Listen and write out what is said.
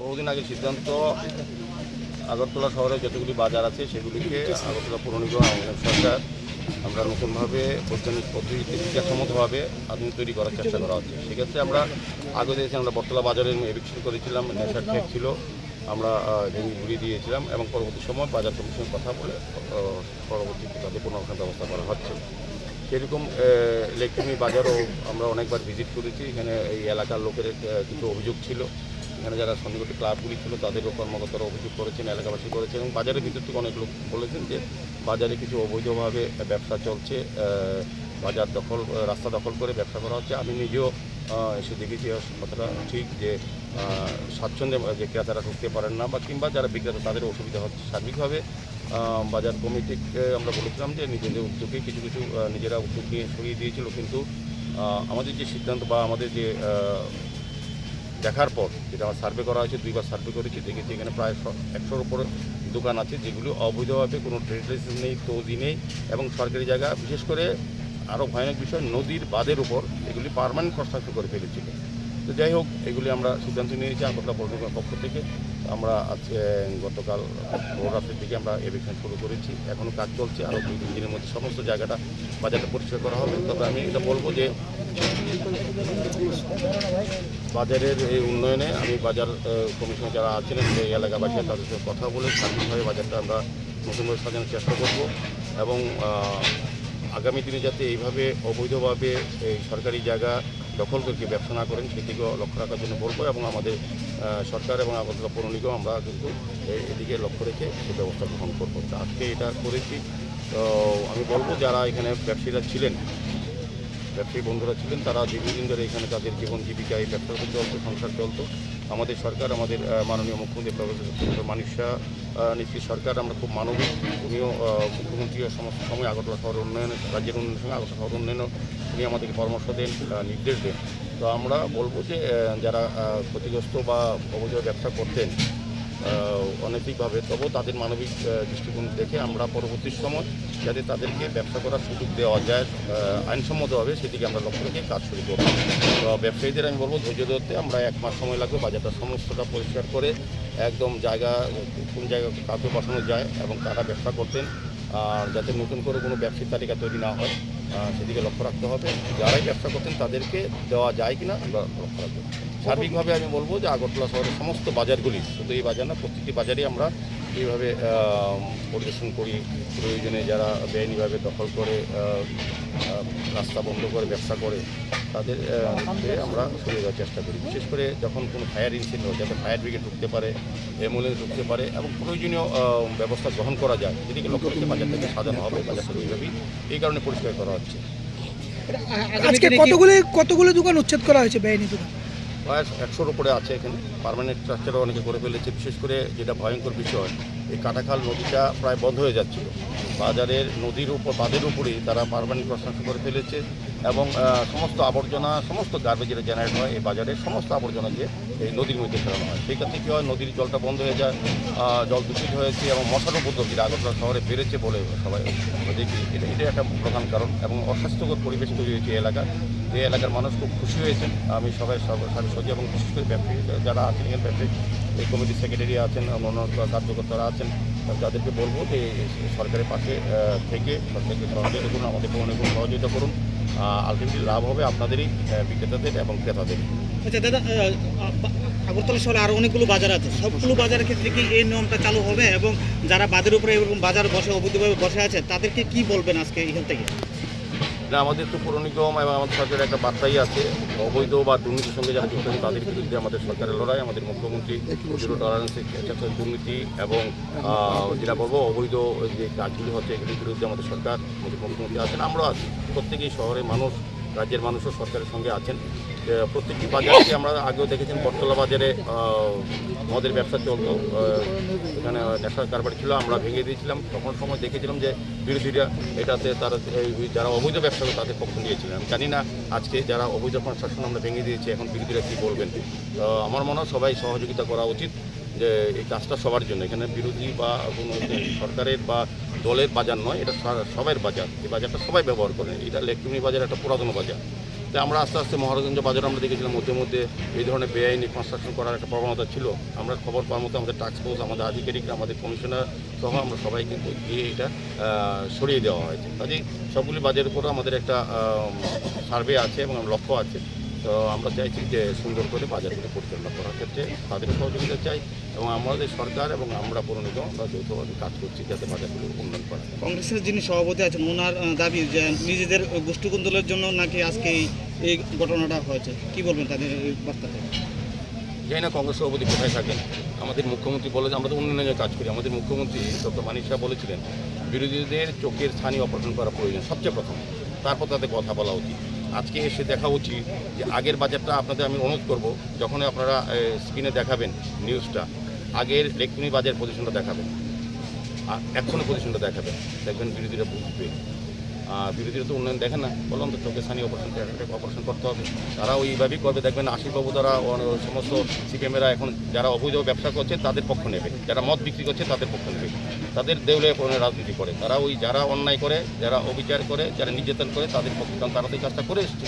বহুদিন আগে সিদ্ধান্ত আগরতলা শহরে যতগুলি বাজার আছে, সেগুলিকে আগরতলা পৌর সরকার আমরা নতুনভাবে বৈজ্ঞানিক পদ্ধতিতে বিকাশমতভাবে আধুনিক তৈরি করার চেষ্টা করা হচ্ছে। সেক্ষেত্রে আমরা আগে দিয়েছি আমরা বটতলা বাজারে এভিকশন করেছিলাম, নেশার ঠেক ছিল আমরা ভেঙে ঘুরিয়ে দিয়েছিলাম এবং পরবর্তী সময় বাজার কমিশনের কথা বলে আহ, পরবর্তীতে তাদের পুনর্গঠন ব্যবস্থা করা হচ্ছে। সেরকম ইলেকট্রনিক বাজারও আমরা অনেকবার ভিজিট করেছি। এখানে এই এলাকার লোকের কিছু অভিযোগ ছিল। এখানে যারা সন্নিকটে ক্লাবগুলি ছিল তাদেরও কর্মকর্তারা অভিযোগ করেছেন এলাকাবাসী করেছেন এবং বাজারের ভিতর থেকে অনেক লোক বলেছেন যে বাজারে কিছু অবৈধভাবে ব্যবসা চলছে বাজার দখল রাস্তা দখল করে ব্যবসা করা হচ্ছে। আমি নিজেও এসে দেখেছি কথাটা ঠিক যে স্বাচ্ছন্দ্যে যে ক্রেতারা ঢুকতে পারেন না, বা কিংবা যারা বিক্রেতা, তাদের অসুবিধা হচ্ছে সার্বিকভাবে। বাজার কমিটিকে আমরা বলেছিলাম যে নিজেদের উদ্যোগে কিছু কিছু নিজেরা উদ্যোগ নিয়ে সরিয়ে দিয়েছিল, কিন্তু আমাদের যে সিদ্ধান্ত বা আমাদের যে দেখার পর যেটা আমার সার্ভে করা হয়েছে, দুইবার সার্ভে করেছি, দেখেছি এখানে প্রায় একশোর উপরে দোকান আছে, যেগুলো অবৈধভাবে কোনো ট্রেড লাইসেন্স নেই তৌদি নেই, এবং সরকারি জায়গা, বিশেষ করে আরও ভয়ানক বিষয়, নদীর বাঁধের উপর এগুলি পারমানেন্ট কনস্ট্রাকশন করে ফেলেছিল। তো যাই হোক, এগুলি আমরা সিদ্ধান্ত নিয়েছি আগরতলা পৌর পক্ষ থেকে। আমরা আজকে গতকাল রাত্রের দিকে আমরা এভিকশন শুরু করেছি। এখনও কাজ চলছে, আরও দুই তিন দিনের মধ্যে সমস্ত জায়গাটা বাজারটা পরিষ্কার করা হবে। তবে আমি এটা বলব যে, বাজারের এই উন্নয়নে আমি বাজার কমিশনে যারা আছেন এই এলাকাবাসী তাদের সাথে কথা বলে স্বাধীনভাবে বাজারটা আমরা নতুনভাবে সাজানোর চেষ্টা করব এবং আগামী দিনে যাতে এইভাবে অবৈধভাবে এই সরকারি জায়গা দখল করে ব্যবসা না করেন সেদিকেও লক্ষ্য রাখার জন্য বলব এবং আমাদের সরকার এবং আমাদের পৌর নিগম আমরা কিন্তু এদিকে লক্ষ্য রেখে সে ব্যবস্থা গ্রহণ করব। আজকে এটা করেছি। তো আমি বলব যারা এখানে ব্যবসায়ীরা ছিলেন, ব্যবসায়ী বন্ধুরা ছিলেন, তারা দীর্ঘদিন ধরে এখানে তাদের জীবন জীবিকা এই ব্যবসার চলতো সংসার চলতো। আমাদের সরকার, আমাদের মাননীয় মুখ্যমন্ত্রী প্রফেসর শাহ নিশ্চিত সরকার, আমরা খুব মানবিক। উনিও মুখ্যমন্ত্রী সমস্ত সময় আগরতলা শহর উন্নয়নে, রাজ্যের উন্নয়নের সঙ্গে আগরতলা শহর উন্নয়নও উনি আমাদেরকে পরামর্শ দেন নির্দেশ দেন। তো আমরা বলব যে যারা ক্ষতিগ্রস্ত বা অবৈধ ব্যবসা করতেন অনৈতিকভাবে, তবুও তাদের মানবিক দৃষ্টিকোণ দেখে আমরা পরবর্তী সময় যাতে তাদেরকে ব্যবসা করার সুযোগ দেওয়া যায় আইনসম্মতভাবে সেদিকে আমরা লক্ষ্য রেখে কাজ শুরু করব। তো ব্যবসায়ীদের আমি বলব, ধৈর্য ধরতে আমরা এক মাস সময় লাগবে, বাজারটা সমস্তটা পরিষ্কার করে একদম জায়গা, কোন জায়গা কাউকে বসানো যায় এবং তারা ব্যবসা করতেন, আর যাতে নতুন করে কোনো ব্যবসায়িক তালিকা তৈরি না হয় সেদিকে লক্ষ্য রাখতে হবে। যারাই ব্যবসা করতেন তাদেরকে দেওয়া যায় কিনা আমরা লক্ষ্য রাখব। সার্বিকভাবে আমি বলব যে আগরতলা শহরের সমস্ত বাজারগুলি, শুধু এই বাজার না প্রত্যেকটি বাজারেই আমরা এইভাবে পরিদর্শন করি। প্রয়োজনে যারা বেআইনিভাবে দখল করে রাস্তা বন্ধ করে, ব্যবসা করে, তাদের আমরা সরিয়ে দেওয়ার চেষ্টা করি। বিশেষ করে যখন কোনো ফায়ার ইনসিডেন্ট হয়, যাতে ফায়ার ব্রিগেড ঢুকতে পারে, অ্যাম্বুলেন্স ঢুকতে পারে, এবং প্রয়োজনীয় ব্যবস্থা গ্রহণ করা যায় সেদিকে লক্ষ্য রেখে থেকে সাজানো হবে বাজারটা এইভাবেই এই কারণে পরিষ্কার করা হচ্ছে। আজকে কতগুলো কতগুলো দোকান উচ্ছেদ করা হয়েছে বেআইনি দোকান? প্রায় একশোর উপরে আছে এখানে। পারমানেন্ট স্ট্রাকচারও অনেকে করে ফেলেছে। বিশেষ করে যেটা ভয়ঙ্কর বিষয় এই কাটাখাল নদীটা প্রায় বন্ধ হয়ে যাচ্ছিল। বাজারের নদীর উপর, বাঁধের উপরেই তারা পার্মানেন্ট কনস্ট্রাকশন করে ফেলেছে এবং সমস্ত আবর্জনা, সমস্ত গার্বেজ যেটা জেনারেট হয় এই বাজারের সমস্ত আবর্জনা দিয়ে এই নদীর মধ্যে ফেলানো হয়। সেই ক্ষেত্রে কী হয় নদীর জলটা বন্ধ হয়ে যায় জল দূষিত হয়েছে এবং মশার উপদ্রব যেটা আগরতলা শহরে বেড়েছে বলে সবাই দেখি। এটা এটা একটা প্রধান কারণ এবং অস্বাস্থ্যকর পরিবেশ তৈরি হয়েছে এই এলাকায় যে এলাকার মানুষ খুব খুশি হয়েছেন। আমি সবাই সবাই সজি এবং বিশেষ করে ব্যবসায়ী যারা আছেন ব্যবসায়ী এই কমিটির সেক্রেটারি আছেন, অন্যান্য কার্যকর্তারা আছেন, তাদেরকে বলব যে সরকারের পাশে থেকে সরকারকে সহযোগিতা করুন আমাদের কোনো সহযোগিতা করুন। আলটিমেটলি লাভ হবে আপনাদেরই বিক্রেতাদের এবং ক্রেতাদের আচ্ছা দাদা আগরতলা শহরে আরও অনেকগুলো বাজার আছে। সবগুলো বাজারের ক্ষেত্রে কি এই নিয়মটা চালু হবে? এবং যারা বাজারের উপরে এরকম বাজার বসে, অবৈধভাবে বসে আছে, তাদেরকে কি বলবেন আজকে এখান থেকে? না আমাদের তো পৌর নিগম এবং আমাদের সরকারের একটা বার্তাই আছে, অবৈধ বা দুর্নীতির সঙ্গে যারা যুক্ত আছে, তাদের বিরুদ্ধে আমাদের সরকারের লড়াই, আমাদের মুখ্যমন্ত্রী জিরো টলারেন্সের দুর্নীতি এবং যেটা বলব, অবৈধ যে কাজগুলি হচ্ছে, এগুলির বিরুদ্ধে আমাদের সরকার, আমাদের মুখ্যমন্ত্রী আছেন আমরা আছি। প্রত্যেকেই শহরের মানুষ রাজ্যের মানুষও সরকারের সঙ্গে আছেন। প্রত্যেকটি বাজারকে আমরা আগেও দেখেছেন, বটতলা বাজারে মদের ব্যবসা চলতো এখানে নেশার কারবার ছিল, আমরা ভেঙে দিয়েছিলাম। তখন সময় দেখেছিলাম যে বিরোধীরা এটাতে তারা যারা অবৈধ ব্যবসা করে তাদের পক্ষ নিয়েছিলেন আমি জানি না আজকে যারা অবৈধ কনস্ট্রাকশন আমরা ভেঙে দিয়েছি, এখন বিরোধীরা কী বলবেন? আমার মনে হয় সবাই সহযোগিতা করা উচিত। যে এই কাজটা সবার জন্য। এখানে বিরোধী বা কোনো সরকারের বা দলের বাজার নয়, এটা সা- সবার বাজার। এই বাজারটা সবাই ব্যবহার করে। এটা ইলেকট্রনিক বাজার একটা পুরাতন বাজার। তাই আমরা আস্তে আস্তে মহারাজগঞ্জ বাজার আমরা দেখেছিলাম, মধ্যে মধ্যে এই ধরনের বেআইনি কনস্ট্রাকশন করার একটা প্রবণতা ছিল। আমরা খবর পাওয়ার মতো আমাদের ফোর্স আমাদের আধিকারিকরা আমাদের কমিশনার সহ আমরা সবাই কিন্তু গিয়ে এটা সরিয়ে দেওয়া হয়েছে। কাজেই সবগুলি বাজারের উপরে আমাদের একটা সার্ভে আছে এবং লক্ষ্য আছে। তো আমরা চাইছি যে সুন্দর করে বাজারগুলো পরিচালনা করার ক্ষেত্রে তাদের সহযোগিতা চাই এবং আমাদের সরকার এবং আমরা পৌর নিগম আমরা যৌথভাবে কাজ করছি যাতে বাজারগুলো উন্নয়ন করা। কংগ্রেসের যিনি সভাপতি আছেন ওনার দাবি যে নিজেদের গোষ্ঠীকুন্দলের জন্য নাকি আজকে এই ঘটনাটা হয়েছে। কি বলবেন তাদের এই বার্তাতে জানি না কংগ্রেস সভাপতি কোথায় থাকেন। আমাদের মুখ্যমন্ত্রী বলে যে আমরা তো উন্নয়নের কাজ করি। আমাদের মুখ্যমন্ত্রী ডক্টর মানিক শাহ বলেছিলেন বিরোধীদের চোখের স্থানীয় অপারেশন করা প্রয়োজন সবচেয়ে প্রথম। তারপর তাদের কথা বলা উচিত। আজকে এসে দেখা উচিত যে আগের বাজারটা আপনাদের আমি অনুরোধ করব যখন আপনারা স্ক্রিনে দেখাবেন নিউজটা আগের লেকমি বাজার পজিশনটা দেখাবেন। আর এখনও পজিশনটা দেখাবেন। দেখবেন বিরোধীরা বুঝবে বিরোধীরা তো উন্নয়ন দেখেন না। বললাম তো চোখে স্থানীয় অপারেশন অপারেশন করতে হবে। তারা ওইভাবেই করবে, দেখবেন আশিসবাবু দ্বারা সমস্ত সিপিএমেরা এখন যারা অবৈধ ব্যবসা করছে, তাদের পক্ষ নেবে। যারা মদ বিক্রি করছে, তাদের পক্ষ নেবে। তাদের দেউলে রাজনীতি করে। তারা ওই যারা অন্যায় করে, যারা অবিচার করে, যারা নির্যাতন করে, তাদের পক্ষে কারণ তারা তো কাজটা করে এসছে।